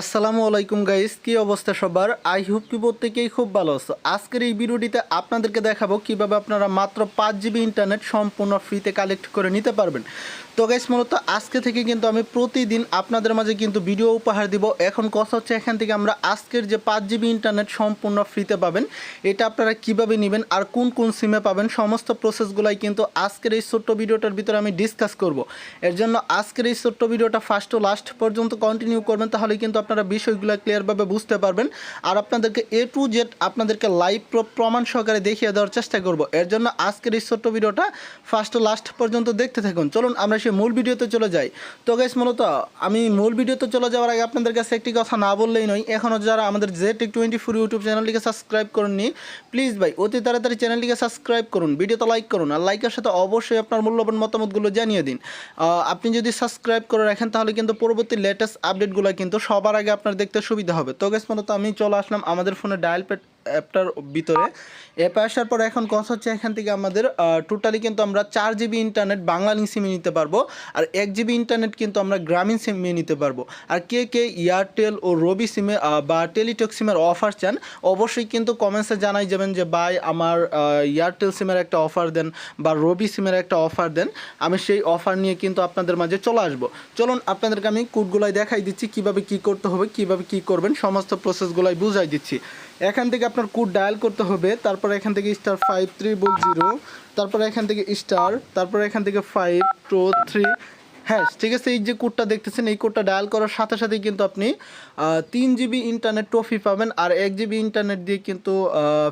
আসসালামু আলাইকুম গাইস কি অবস্থা সবার? আই হোপ কি প্রত্যেকেই খুব ভালো আছো। আজকের এই ভিডিওটিতে আপনাদেরকে দেখাবো কীভাবে আপনারা মাত্র পাঁচ জিবি ইন্টারনেট সম্পূর্ণ ফ্রিতে কালেক্ট করে নিতে পারবেন। তো গাইস মূলত আজকে থেকে কিন্তু আমি প্রতিদিন আপনাদের মাঝে কিন্তু ভিডিও উপহার দিব। এখন কথা হচ্ছে এখান থেকে আমরা আজকের যে পাঁচ জিবি ইন্টারনেট সম্পূর্ণ ফ্রিতে পাবেন। এটা আপনারা কীভাবে নেবেন আর কোন কোন সিমে পাবেন, সমস্ত প্রসেসগুলাই কিন্তু আজকের এই ছোট্ট ভিডিওটার ভিতরে আমি ডিসকাস করব। এর জন্য আজকের এই ছোট্ট ভিডিওটা ফার্স্ট টু লাস্ট পর্যন্ত কন্টিনিউ করবেন, তাহলে কিন্তু আপনারা বিষয়গুলো ক্লিয়ারভাবে বুঝতে পারবেন। আর আপনাদেরকে এ টু জেড আপনাদেরকে লাইভ প্রমাণ সহকারে দেখিয়ে দেওয়ার চেষ্টা করব। এর জন্য আজকের এই ছোট্ট ভিডিওটা ফার্স্ট টু লাস্ট পর্যন্ত দেখতে থাকুন। চলুন, আমরা সেই মূল ভিডিওতে চলে যাই। তো গাইস মূলত আমি মূল ভিডিওতে চলে যাওয়ার আগে আপনাদের কাছে একটি কথা না বললেই নয় এখনও যারা আমাদের জেড টোয়েন্টি ফোর ইউটিউব চ্যানেলটিকে সাবস্ক্রাইব করেননি প্লিজ ভাই, অতি তাড়াতাড়ি চ্যানেলটিকে সাবস্ক্রাইব করুন, ভিডিওতে লাইক করুন, আর লাইকের সাথে অবশ্যই আপনার মূল্যবান মতামতগুলো জানিয়ে দিন। আপনি যদি সাবস্ক্রাইব করে রাখেন, তাহলে কিন্তু পরবর্তী লেটেস্ট আপডেটগুলো কিন্তু সবার আগে আপনার দেখতে সুবিধা হবে। তো গেস মূলত আমি চলে আসলাম আমাদের ফোনে ডায়াল প্যাড অ্যাপটার ভিতরে। অ্যাপে আসার পর এখন কথা হচ্ছে এখান থেকে আমাদের টোটালি কিন্তু আমরা চার জিবি ইন্টারনেট বাংলা সিমে নিতে পারব, আর এক জিবি ইন্টারনেট কিন্তু আমরা গ্রামীণ সিমে নিতে পারব। আর কে কে এয়ারটেল ও রবি সিমে বা টেলিটক সিমের অফার চান, অবশ্যই কিন্তু কমেন্টসে জানাই যাবেন যে, ভাই, আমার এয়ারটেল সিমের একটা অফার দেন বা রবি সিমের একটা অফার দেন, আমি সেই অফার নিয়ে কিন্তু আপনাদের মাঝে চলে আসব। চলুন, আপনাদেরকে আমি কোডগুলাই দেখাই দিচ্ছি, কীভাবে কি করতে হবে, কীভাবে কি করবেন, সমস্ত প্রসেসগুলাই বুঝাই দিচ্ছি। এখান থেকে আপনার কোড ডায়াল করতে হবে, তারপর এখান থেকে star five three triple zero তারপর এখান থেকে স্টার তারপর এখান থেকে ফাইভ টু থ্রি হ্যাঁ ঠিক আছে, এই যে কোডটা দেখতেছেন, এই কোডটা ডায়াল করার সাথে সাথেই কিন্তু আপনি তিন জিবি ইন্টারনেট ট্রফি পাবেন আর এক জিবি ইন্টারনেট দিয়ে কিন্তু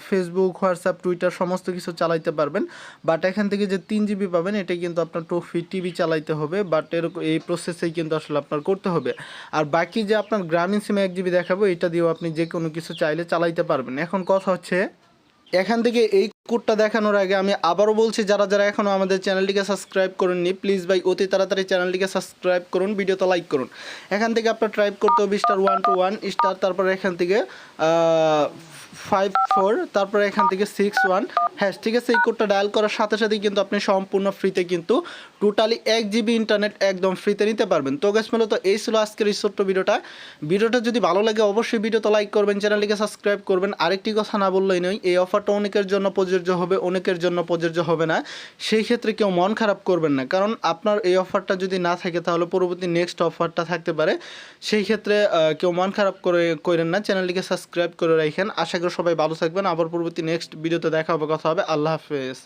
ফেসবুক হোয়াটসঅ্যাপ টুইটার সমস্ত কিছু চালাইতে পারবেন। বাট এখান থেকে যে তিন জিবি পাবেন এটা কিন্তু আপনার ট্রফি টিভি চালাইতে হবে। বাট এরকম, এই প্রসেসেই কিন্তু আসলে আপনার করতে হবে। আর বাকি যে আপনার গ্রামীণ সিমে এক জিবি দেখাবো, এটা দিয়েও আপনি যে কোনো কিছু চাইলে চালাইতে পারবেন। এখন কথা হচ্ছে এখান থেকে এই কোডটা দেখানোর আগে আমি আবারও বলছি, যারা যারা এখনও আমাদের চ্যানেলটিকে সাবস্ক্রাইব করেননি প্লিজ ভাই অতি তাড়াতাড়ি চ্যানেলটিকে সাবস্ক্রাইব করুন, ভিডিওতে লাইক করুন। এখান থেকে আপনার ট্রাইপ করতে হবে star one two one star তারপরে এখান থেকে ফাইভ ফোর তারপরে এখান থেকে সিক্স ওয়ান হ্যাঁ ঠিক আছে, এই কোডটা ডায়াল করার সাথে সাথেই কিন্তু আপনি সম্পূর্ণ ফ্রিতে কিন্তু টোটালি এক জিবি ইন্টারনেট একদম ফ্রিতে নিতে পারবেন। তো গাছ মূলত এই ছিল আজকের এই ছোট্ট ভিডিওটা। ভিডিওটা যদি ভালো লাগে, অবশ্যই ভিডিওতে লাইক করবেন, চ্যানেলটিকে সাবস্ক্রাইব করবেন। আরেকটি কথা না বললেই নয়, এই অফারটা অনেকের জন্য প্রযোজ্য হবে, অনেকের জন্য প্রযোজ্য হবে না। সেই ক্ষেত্রে কেউ মন খারাপ করবেন না। কারণ আপনার এই অফারটা যদি না থাকে, তাহলে পরবর্তী নেক্সট অফারটা থাকতে পারে। সেই ক্ষেত্রে কেউ মন খারাপ করে, করেন না। চ্যানেলটিকে সাবস্ক্রাইব করে রাখেন। আশা করি সবাই ভালো থাকবেন। আবার পরবর্তী নেক্সট ভিডিওতে দেখা হবে, কথা হবে। আল্লাহ হাফেজ।